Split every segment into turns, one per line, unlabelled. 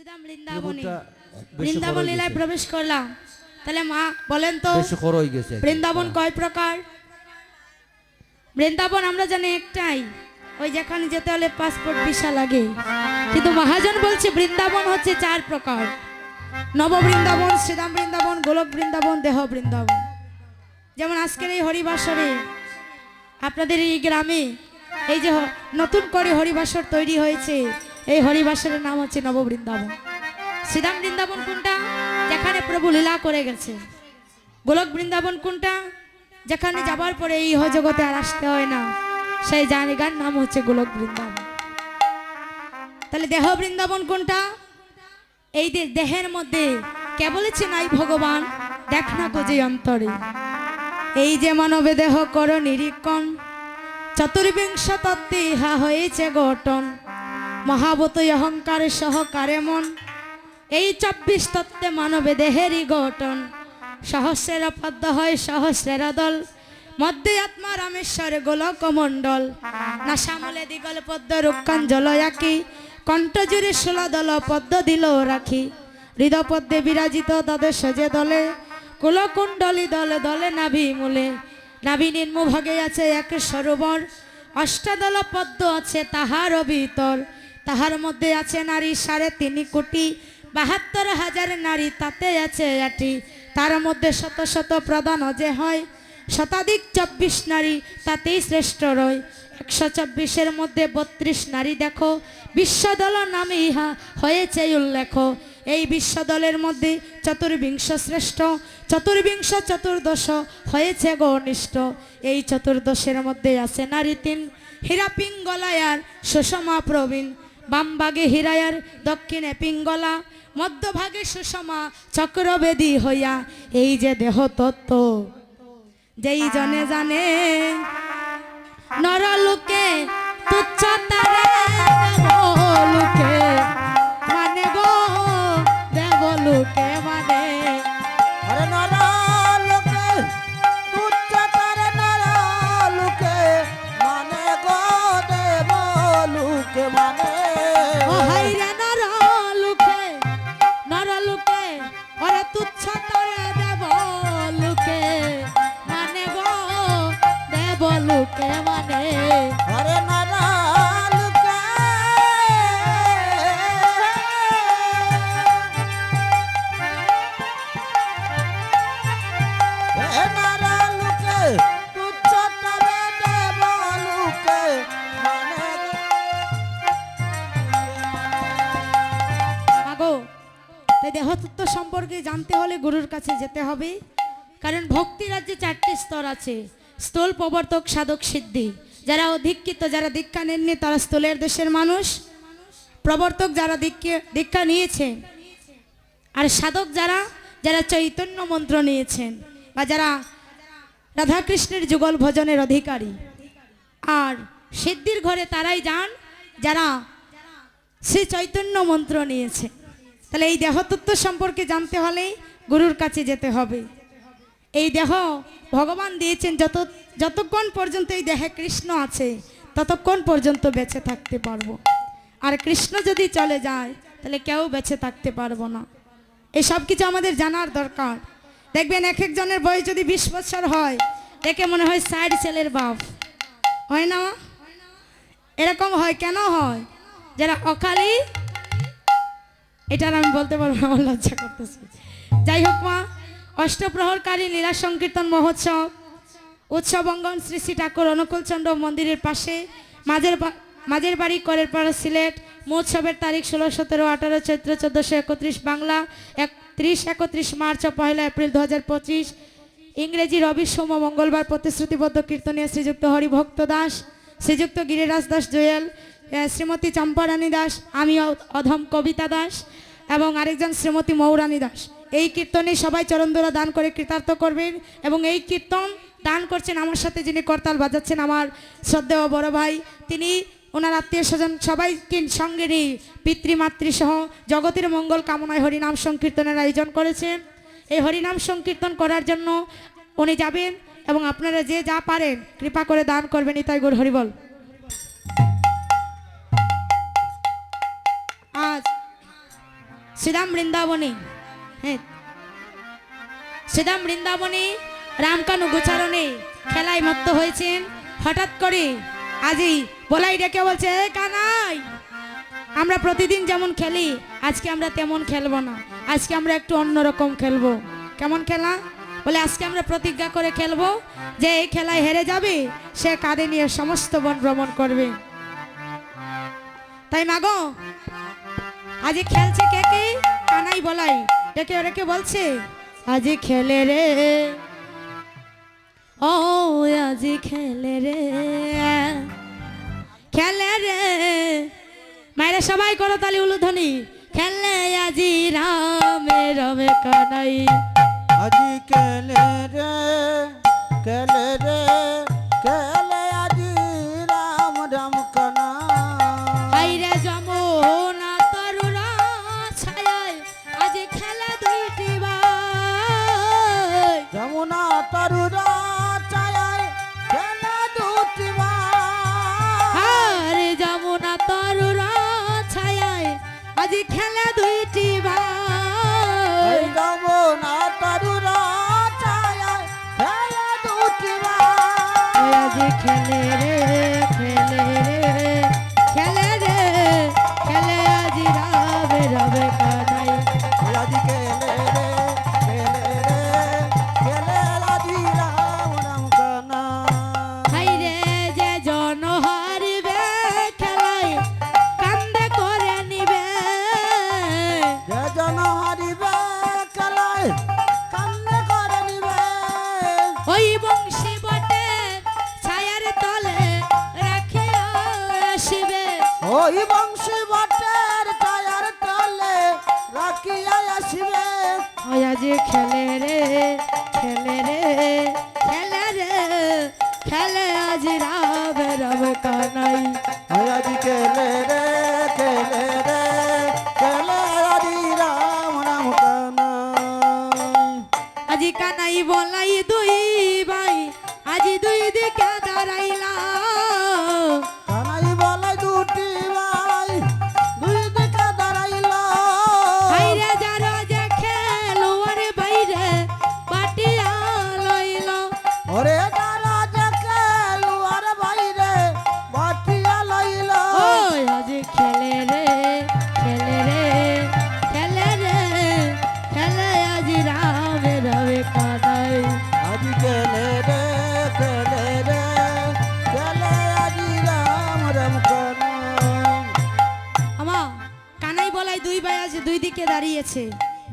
সিধা বৃন্দাবনে বৃন্দাবন লীলায় প্রবেশ করলাম তাহলে মা বলেন তো বৃন্দাবন কয় প্রকার বৃন্দাবন আমরা জানি একটাই ওই যেখানে যেতে হলে পাসপোর্ট ভিসা লাগে কিন্তু মহাজন বলছে বৃন্দাবন হচ্ছে চার প্রকার নব বৃন্দাবন শ্রীরাম বৃন্দাবন গোলক বৃন্দাবন দেহ বৃন্দাবন যেমন আজকের এই হরিবাসরে আপনাদের এই গ্রামে এই যে নতুন করে হরিবাসর তৈরি হয়েছে এই হরিবাসরের নাম হচ্ছে নব বৃন্দাবন শ্রীরাম বৃন্দাবন কোনটা? যেখানে প্রভু লীলা করে গেছে। গোলক বৃন্দাবন কোনটা? যেখানে যাবার পরে এই জগতে আর আসতে হয় না। সেই জায়গার নাম হচ্ছে গোলক বৃন্দাবন। তাহলে দেহ বৃন্দাবন কোনটা? এই দেহের মধ্যে। কে বলেছে নাই ভগবান? দেখ না যে অন্তরে। এই যে মানবে দেহ কর নিরীক্ষণ। চতুর্বিংশ তত্ত্বে ইহা হয়েছে গঠন। মহাবত অহংকার সহকারে মন। এই চব্বিশ তত্ত্বে মানবে দেহেরই গঠন। সহস্রের পদ্ম হয় সহস্রের দল। মধ্যে আত্মা রামেশ্বর গোলক মণ্ডল না শ্যামলে দিগল পদ্ম রুক্ষণ জলয়াকি কণ্ঠ জুড়ে ষোলা দল পদ্ম দিল রাখি। হৃদপদ্মে বিরাজিত দদে সজে দলে। কুলকুণ্ডলী দলে দলে নাভি মূলে। নাভি নিম্নভাগে আছে এক সরোবর। অষ্টাদল পদ্ম আছে তাহার ভিতর তাহার মধ্যে আছে নারী সাড়ে তিন কোটি, বাহাত্তর হাজার নারী তাতে আছে আটি তার মধ্যে শত শত প্রধান যে হয়, শতাধিক চব্বিশ নারী তাতেই শ্রেষ্ঠ রয়। একশো চব্বিশের মধ্যে বত্রিশ নারী দেখো, বিশ্বদল নামে ইহা হয়েছে উল্লেখ। এই বিশ্বদলের মধ্যে চতুর্বিংশ শ্রেষ্ঠ, চতুর্বিংশ চতুর্দশ হয়েছে গনিষ্ঠ এই চতুর্দশের মধ্যে আছে নারী তিন হীরা পিঙ্গলায়ার সুষমা প্রবীণ। বামভাগে হিরায়ার, দক্ষিণে পিঙ্গলা, মধ্যভাগে সুষমা, চক্রবেদী হইয়া এই যে দেহ তত্ত্ব যেই জনে জানে নরলোকে তুচ্ছতারে দেবলোকে মানে গো দেবলোকে কাছে যেতে হবে। কারণ ভক্তি রাজ্যে চারটি স্তর আছে। স্থল প্রবর্তক সাধক সিদ্ধি। যারা অধিক্ষিত যারা দীক্ষা নেননি, তারা স্থলের দেশের মানুষ। প্রবর্তক যারা দীক্ষা নিয়েছেন আর সাধক যারা যারা চৈতন্য মন্ত্র নিয়েছেন, বা যারা রাধাকৃষ্ণের যুগল ভজনের অধিকারী। আর সিদ্ধির ঘরে তারাই যান, যারা শ্রী চৈতন্য মন্ত্র নিয়েছে। তাহলে এই দেহতত্ত্ব সম্পর্কে জানতে হলে গুরুর কাছে যেতে হবে। এই দেহ ভগবান দিয়েছেন যত, যতক্ষণ পর্যন্ত এই দেহে কৃষ্ণ আছে, ততক্ষণ পর্যন্ত বেঁচে থাকতে পারব। আর কৃষ্ণ যদি চলে যায়, তাহলে কেউ বেঁচে থাকতে পারব না। এই সব কিছু আমাদের জানার দরকার। দেখবেন এক একজনের বয়স যদি বিশ বছর হয়, দেখে মনে হয় সাইড ছেলের বাপ। হয় না? এরকম হয় কেন হয়? যারা অকালি, এটার আমি বলতে পারব আমার লজ্জা করতেছে। যাই হোক মা, অষ্টপ্রহরকারী লীলা সংকীর্তন মহোৎসব উৎসব অঙ্গন শ্রী শ্রী ঠাকুর অনুকূলচন্দ্র মন্দিরের পাশে, মাঝের মাঝের বাড়ি করের পাড়া সিলেট, মহোৎসবের তারিখ ষোলো, সতেরো, আঠারো, চৈত্র, চোদ্দোশো একত্রিশ বাংলা একত্রিশ একত্রিশ মার্চ ও পয়লা এপ্রিল দু হাজার পঁচিশ, ইংরেজি রবি সোম মঙ্গলবার প্রতিশ্রুতিবদ্ধ কীর্তনীয় শ্রীযুক্ত হরিভক্ত দাস, শ্রীযুক্ত গিরিরাজ দাস জোয়েল শ্রীমতী চম্পারানী দাস আমি অধম কবিতা দাস, এবং আরেকজন শ্রীমতী মৌরানী দাস। এই কীর্তনে সবাই চরণদোলা দান করে কৃতার্থ করবেন এবং এই কীর্তন দান করছেন আমার সাথে যিনি করতাল বাজাচ্ছেন আমার শ্রদ্ধেয় বড় ভাই। তিনি ওনার আত্মীয় স্বজন সবাইকে সঙ্গে নিয়ে পিতৃমাতৃ সহ জগতের মঙ্গল কামনায় হরিনাম সংকীর্তনের আয়োজন করেছেন। এই হরিনাম সংকীর্তন করার জন্য উনি যাবেন এবং আপনারা যে যা পারেন কৃপা করে দান করবেন ইতাই গুর হরিবল আজ শ্রীরাম বৃন্দাবনে হ্যাঁ। শ্রীরাম বৃন্দাবনে রামকানু গোচারণে খেলায় মত্ত হয়েছেন। হঠাৎ করে আজই বলাই ডেকে বলছে, "এ কানাই, আমরা প্রতিদিন যেমন খেলি, আজকে আমরা তেমন খেলব না। আজকে আমরা একটু অন্যরকম খেলব। কেমন খেলা? বলে, আজকে আমরা প্রতিজ্ঞা করে খেলব যে এই খেলায় হেরে যাবে, সে কাঁধে নিয়ে সমস্ত বন ভ্রমণ করবে। তাই মাগো আজই খেলছে কে কে? কানাই বলাই। ডেকে ওরেকে বলছে, আজি খেলে রে, ও, আজি খেলে রে খেলে রে। মায়েরা সবাই করো তালি উলুধ্বনি, খেলে আজি রামে রমে কানাই।
আজি কেলে রে কেলে
খেলে আজ রাবে রবে কানাই।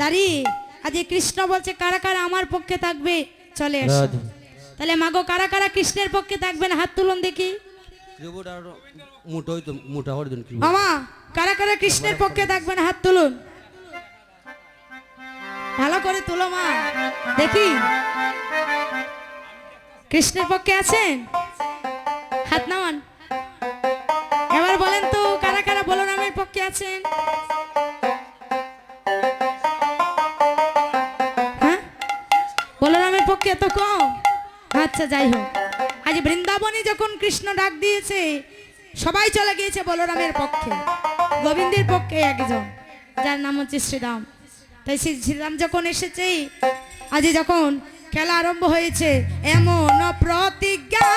দাঁড়িয়েছে দাঁড়িয়ে আজ কৃষ্ণ বলছে কারা কারা আমার পক্ষে থাকবে? চলে এসো। তাহলে মাগো কারা কারা কৃষ্ণের পক্ষে থাকবেন? হাত তুলুন দেখি। মামা কারা কারা কৃষ্ণের পক্ষে থাকবেন? হাত তুলুন। ভালো করে তুলো মা। দেখি। কৃষ্ণের পক্ষে আছেন? হাত নামান। এবার বলেন তো কারা কারা বলরামের পক্ষে আছেন? বলরামের তো কম আচ্ছা যাই হোক। আজ বৃন্দাবনে যখন কৃষ্ণ ডাক দিয়েছে, সবাই চলে গিয়েছে বলরামের পক্ষে। গোবিন্দের পক্ষে একজন, যার নাম হচ্ছে শ্রীরাম। তাই সেই শ্রীরাম যখন এসেছে, আজ যখন খেলা আরম্ভ হয়েছে, এমন প্রতিজ্ঞা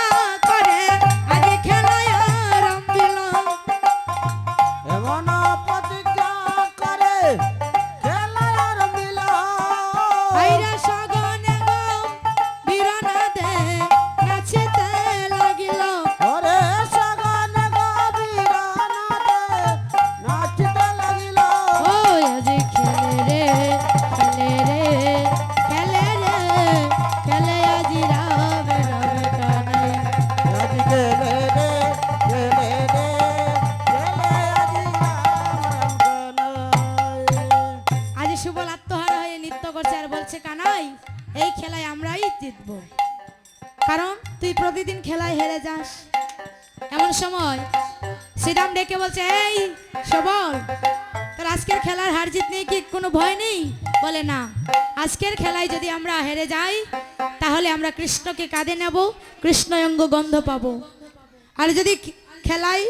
খেলার হার জিত নিয়ে কি কোনো ভয় নেই? বলে না। আজকের খেলায় যদি আমরা হেরে যাই, তাহলে আমরা কৃষ্ণকে কাঁধে নেব কৃষ্ণয়ঙ্গ গন্ধ পাবো। আর যদি খেলায়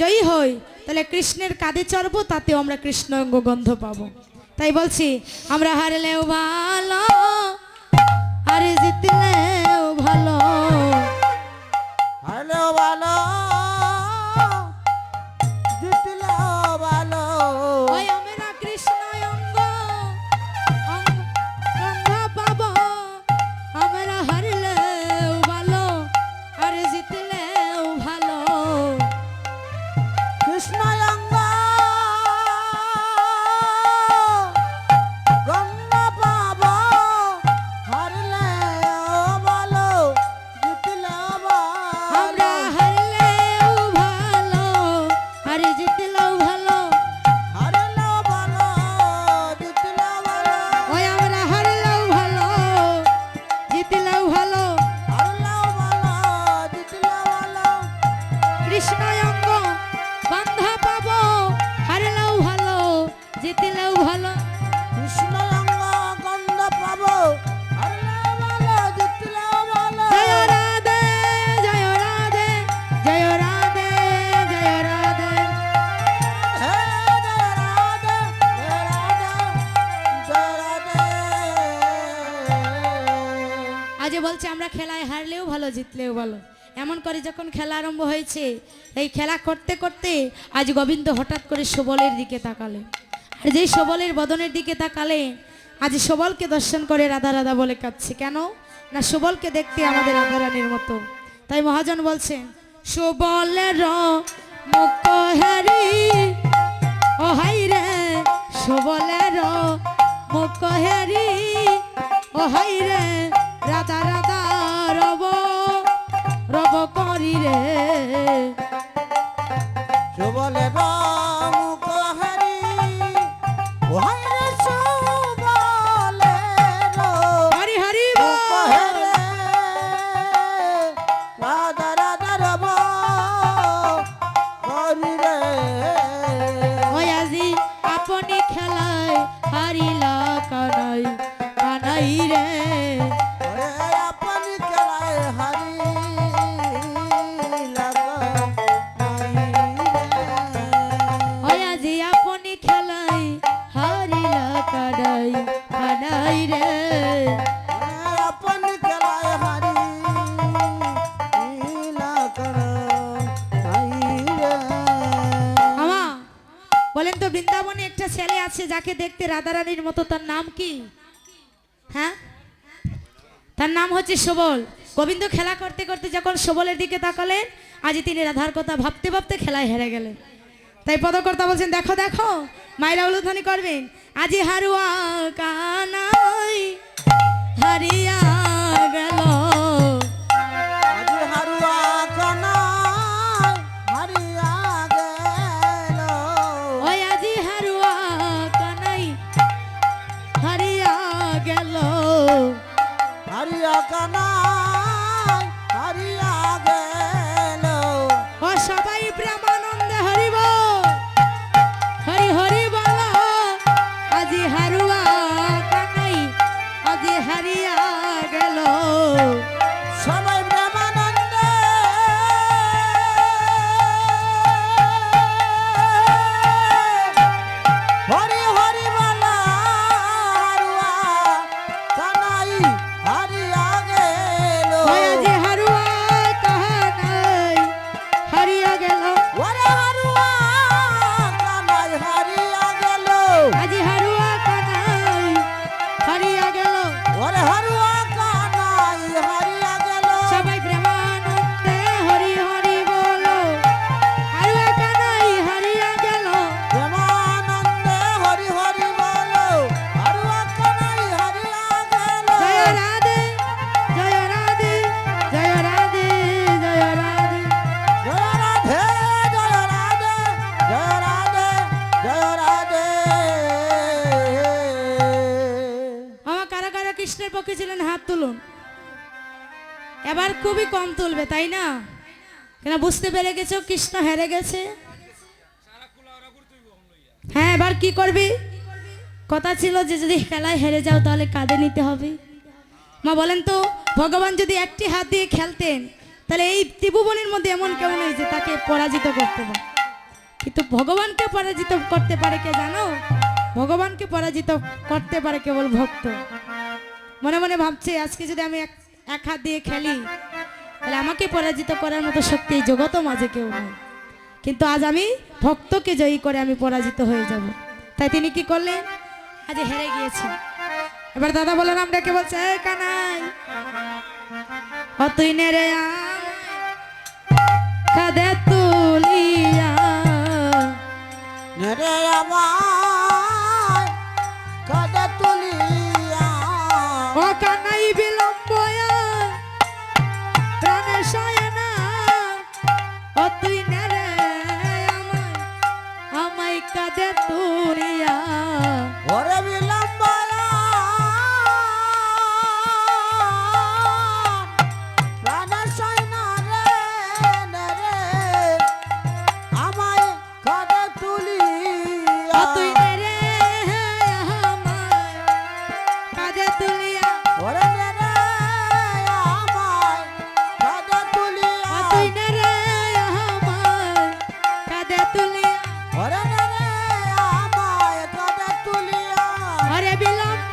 জয়ী হই, তাহলে কৃষ্ণের কাঁধে চড়বো, তাতেও আমরা কৃষ্ণয়ঙ্গ গন্ধ পাবো। তাই বলছি, আমরা হারলেও ভালো, আর জিতলেও ভালো,
জিতলেও ভালো।
এমন করে যখন খেলা আরম্ভ হয়েছে, এই খেলা করতে করতে আজ গোবিন্দ হঠাৎ করে সবলের দিকে তাকালে। আর যেই সবলের বদনের দিকে তাকালে, আজ সবলকে দর্শন করে রাধা রাধা বলে কাঁদছে। কেন? না সবলকে দেখতে আমাদের রাধারানীর মতো। তাই মহাজন বলছেন সবলের সবলের ও হাই রে 诶 দেখতে রাধারানীর মতো তার নাম কি? হ্যাঁ? তার নাম হচ্ছে সবল গোবিন্দ খেলা করতে করতে যখন সবলের দিকে তাকালেন আজ তিনি রাধার কথা ভাবতে ভাবতে খেলায় হেরে গেলেন। তাই পদকর্তা বলছেন, দেখো দেখো, মায়েরা উলুধ্বনি করবেন। আজি হারুয়া কানাই খুবই কম তুলবে, তাই না? কেন বুঝতে পেরে গেছো? কৃষ্ণ হেরে গেছে। হ্যাঁ এবার কি করবি? কথা ছিল যে যদি খেলায় হেরে যাও তাহলে কাঁধে নিতে হবে। মা, বলেন তো, ভগবান যদি একটি হাত দিয়ে খেলতেন, তাহলে এই ত্রিভুবনের মধ্যে এমন কেউ নেই যে তাকে পরাজিত করতে পারে। কিন্তু ভগবানকে পরাজিত করতে পারে কে জানো? ভগবানকে পরাজিত করতে পারে কেবল ভক্ত। মনে মনে ভাবছে, আজকে যদি আমি এক হাত দিয়ে খেলি তাহলে আমাকে পরাজিত করার মতো শক্তি এই জগৎ মাঝে কেউ নাই। কিন্তু আজ আমি ভক্তকে জয়ী করে আমি পরাজিত হয়ে যাব। তাই তিনি কি করলেন? আজ হেরে গিয়েছে এবার দাদা বলেন, আমরা কে বলছে, "এই কানাই, ও তুই নে রে কাঁধে তুলিয়া।
নেরে আমার। I beloved.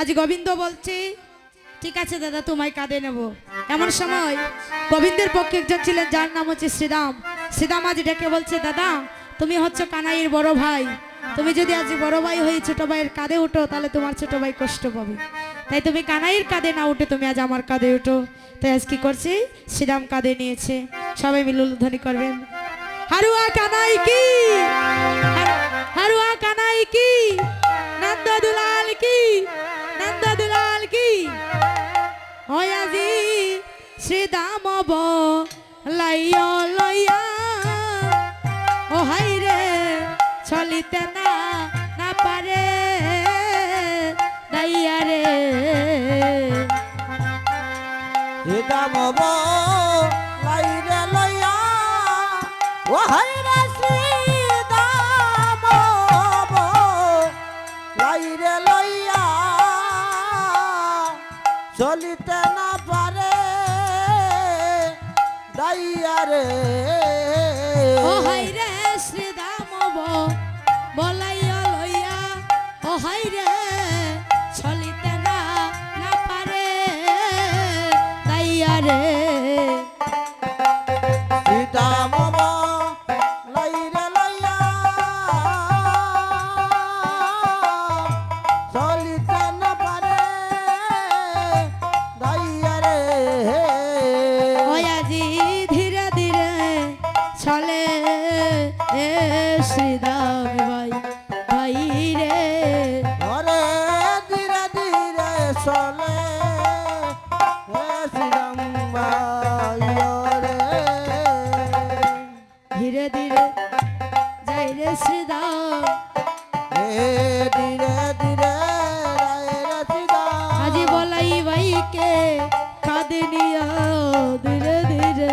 আজ গোবিন্দ বলছে, ঠিক আছে দাদা, তোমায় কাঁধে নেব। এমন সময় গোবিন্দের পক্ষে একজন ছিলেন, যার নাম হচ্ছে শ্রীরাম। শ্রীরাম আজ ডেকে বলছে, দাদা, তুমি হচ্ছে কানাইয়ের বড় ভাই। তুমি যদি আজ বড় ভাই হয়ে ছোট ভাইয়ের কাঁধে উঠো, তাহলে তোমার ছোট ভাই কষ্ট পাবে। তাই তুমি কানাইয়ের কাঁধে না উঠে, তুমি আজ আমার কাঁধে উঠো। তাই আজ কি করছে? শ্রীরাম কাঁধে নিয়েছে। সবাই মিলুল ধ্বনি করবেন। হারুয়া কানাই কি? হারুয়া কানাই কি? নন্দ দুলাল কি? নন্দ দুলাল কি? হয়াজি শ্রী দাম লাইয় লইয়া। ও হাই রে, চলিতে না না পারে। দাইয়া রে।
সীতামব রে।
যাই রে
ধীরে ধীরে
আজি বলাই ভাইকে কাঁদে নিয়া। ধীরে ধীরে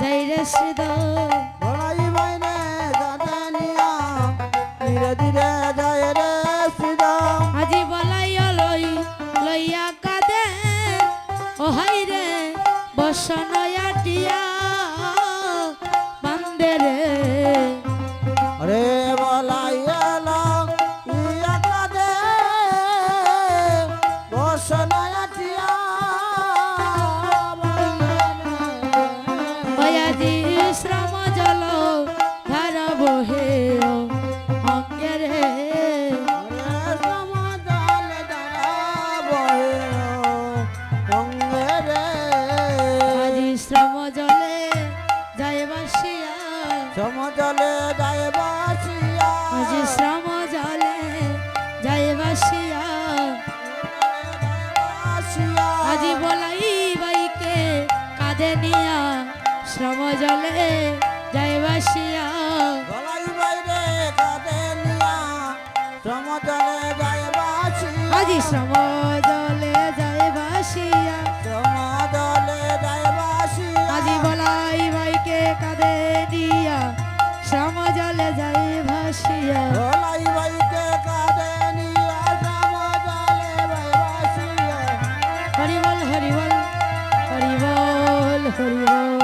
যাই রে শ্রমদলে
যায় বাসিয়া আজি বাসিয়া শ্রমদলে যায় বাসিয়া
আজি বলাই ভাইকে কাঁদে দিয়া। শ্রমজলে যায়
ভাসিয়া বলাই ভাইকে কাঁদে হরিবল
হরিবল হরিবল